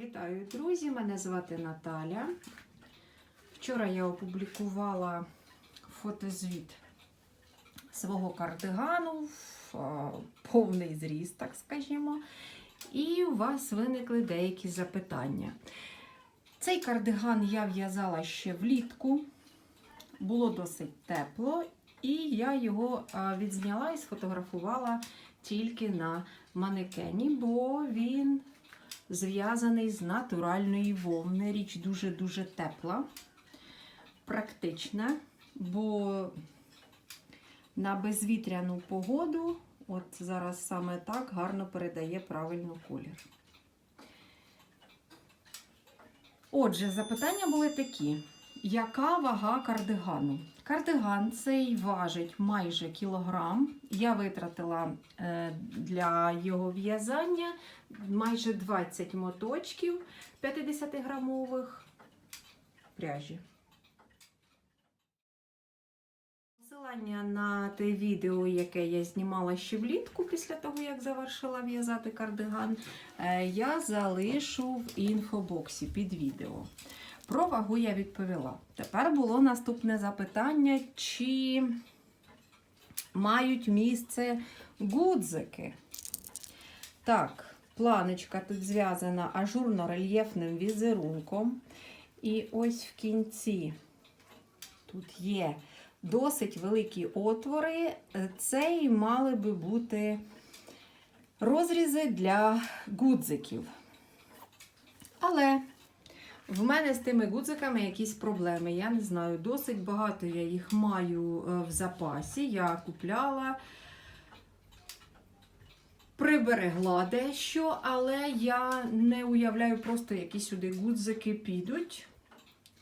Вітаю, друзі! Мене звати Наталя. Вчора я опублікувала фотозвіт свого кардигану, повний зріст, так скажімо. І у вас виникли деякі запитання. Цей кардиган я в'язала ще влітку, було досить тепло, і я його відзняла і сфотографувала тільки на манекені, бо він зв'язаний з натуральної вовни. Річ дуже-дуже тепла, практична, бо на безвітряну погоду, от зараз саме так гарно передає правильно колір. Отже, запитання були такі: яка вага кардигану? Кардиган цей важить майже кілограм. Я витратила е, для його в'язання майже 20 моточків 50-грамових пряжі. Посилання на те відео, яке я знімала ще влітку після того, як завершила в'язати кардиган, е, я залишу в інфобоксі під відео. Про вагу я відповіла. Тепер було наступне запитання, чи мають місце гудзики. Так, планочка тут зв'язана ажурно-рельєфним візерунком. І ось в кінці тут є досить великі отвори. Це і мали би бути розрізи для гудзиків. Але в мене з тими гудзиками якісь проблеми. Я не знаю, досить багато я їх маю е, в запасі. Я купляла, приберегла дещо, але я не уявляю просто, які сюди гудзики підуть.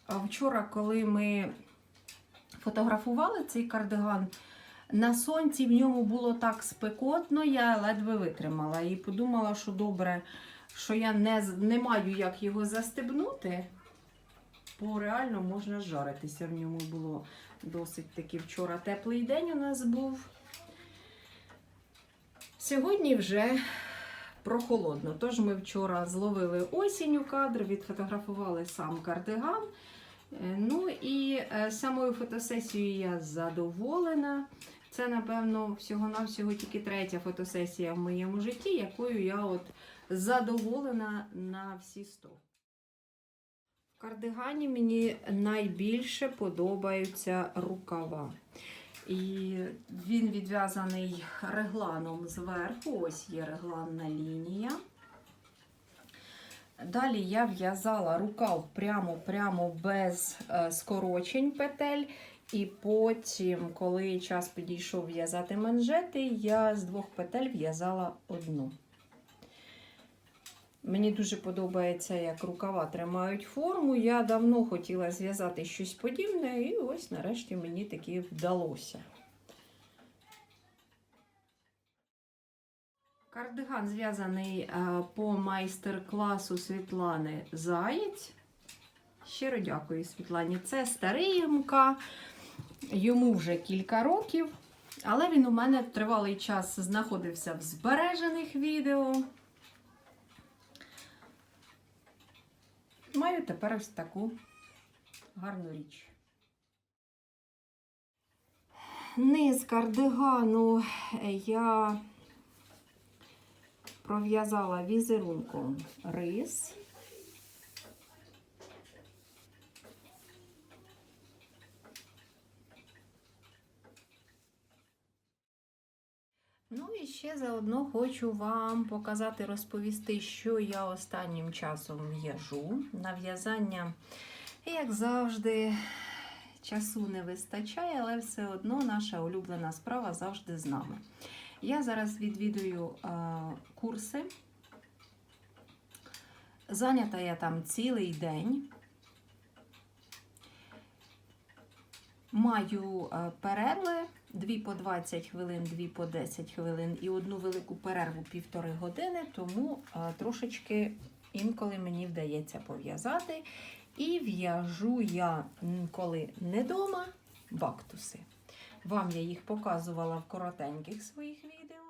А вчора, коли ми фотографували цей кардиган, на сонці в ньому було так спекотно, я ледве витримала і подумала, що добре що я не, не маю як його застебнути, бо реально можна жаритися. В ньому було досить таки вчора теплий день у нас був. Сьогодні вже прохолодно. Тож ми вчора зловили осінь у кадр, відфотографували сам кардиган. Е, Ну і е, самою фотосесією я задоволена. Це, напевно, всього-навсього тільки третя фотосесія в моєму житті, якою я от задоволена на всі 100. В кардигані мені найбільше подобаються рукава. І він відв'язаний регланом зверху. Ось є регланна лінія. Далі я в'язала рукав прямо-прямо без е, скорочень петель. І потім, коли час підійшов в'язати манжети, я з двох петель в'язала одну. Мені дуже подобається, як рукава тримають форму. Я давно хотіла зв'язати щось подібне, і ось нарешті мені таки вдалося. Кардиган зв'язаний е, по майстер-класу Світлани Заєць. Щиро дякую Світлані. Це старий МК, йому вже кілька років, але він у мене тривалий час знаходився в збережених відео. Маю тепер ось таку гарну річ. Низ кардигану я пров'язала візерунком рис. Ну і ще заодно хочу вам показати, розповісти, що я останнім часом в'яжу. На в'язання, як завжди, часу не вистачає, але все одно наша улюблена справа завжди з нами. Я зараз відвідую е, курси. Зайнята я там цілий день. Маю е, перерви. Дві по 20 хвилин, дві по 10 хвилин і одну велику перерву півтори години, тому а, трошечки інколи мені вдається пов'язати. І в'яжу я, коли не вдома, бактуси. Вам я їх показувала в коротеньких своїх відео.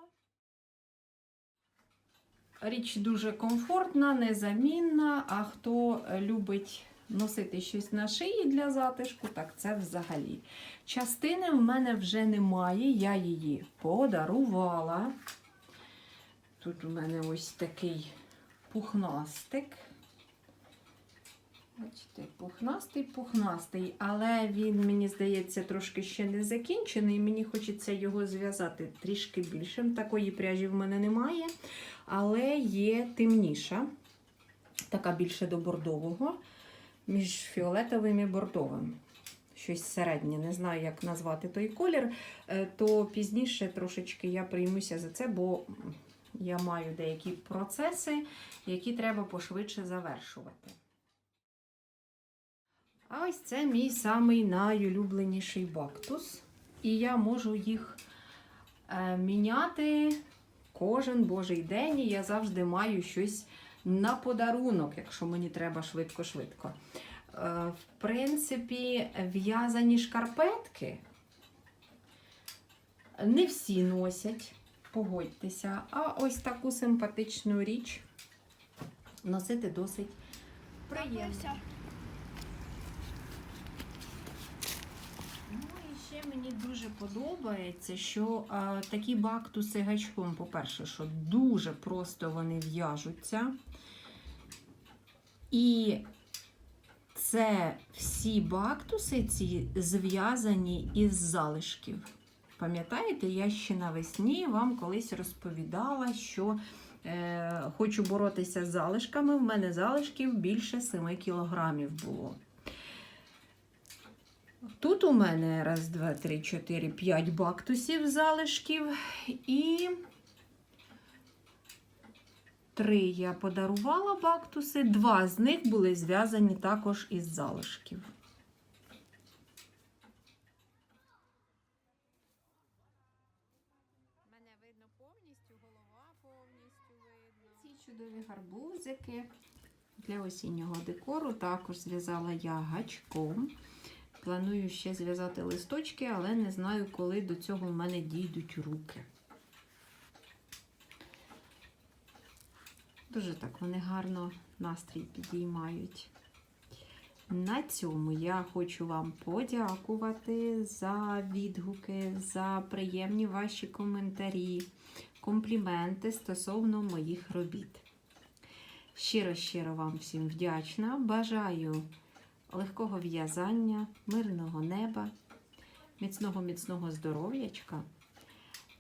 Річ дуже комфортна, незамінна. А хто любить носити щось на шиї для затишку, так це взагалі. Частини в мене вже немає, я її подарувала. Тут у мене ось такий пухнастик. Бачите, пухнастий, пухнастий, але він, мені здається, трошки ще не закінчений. Мені хочеться його зв'язати трішки більшим. Такої пряжі в мене немає, але є темніша, така більше до бордового, між фіолетовим і бордовим. Щось середнє, не знаю, як назвати той колір, Е, то пізніше трошечки я приймуся за це, бо я маю деякі процеси, які треба пошвидше завершувати. А ось це мій самий найулюбленіший бактус. І я можу їх е, міняти кожен божий день. І я завжди маю щось на подарунок, якщо мені треба швидко-швидко. Е, в принципі, в'язані шкарпетки не всі носять, погодьтеся. А ось таку симпатичну річ носити досить приємно. Ну і ще мені дуже подобається, що а, такі бактуси гачком, по-перше, що дуже просто вони в'яжуться. І це всі бактуси ці зв'язані із залишків. Пам'ятаєте, я ще навесні вам колись розповідала, що е, хочу боротися з залишками. В мене залишків більше 7 кілограмів було. Тут у мене раз, два, три, чотири, п'ять бактусів залишків. І три я подарувала бактуси. Два з них були зв'язані також із залишків. Мене видно повністю, голова повністю видно. Ці чудові гарбузики для осіннього декору також зв'язала я гачком. Планую ще зв'язати листочки, але не знаю, коли до цього в мене дійдуть руки. Дуже так вони гарно настрій підіймають. На цьому я хочу вам подякувати за відгуки, за приємні ваші коментарі, компліменти стосовно моїх робіт. Щиро-щиро вам всім вдячна. Бажаю легкого в'язання, мирного неба, міцного міцного здоров'ячка,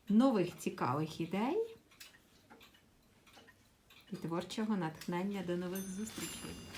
нових цікавих ідей і творчого натхнення. До нових зустрічей!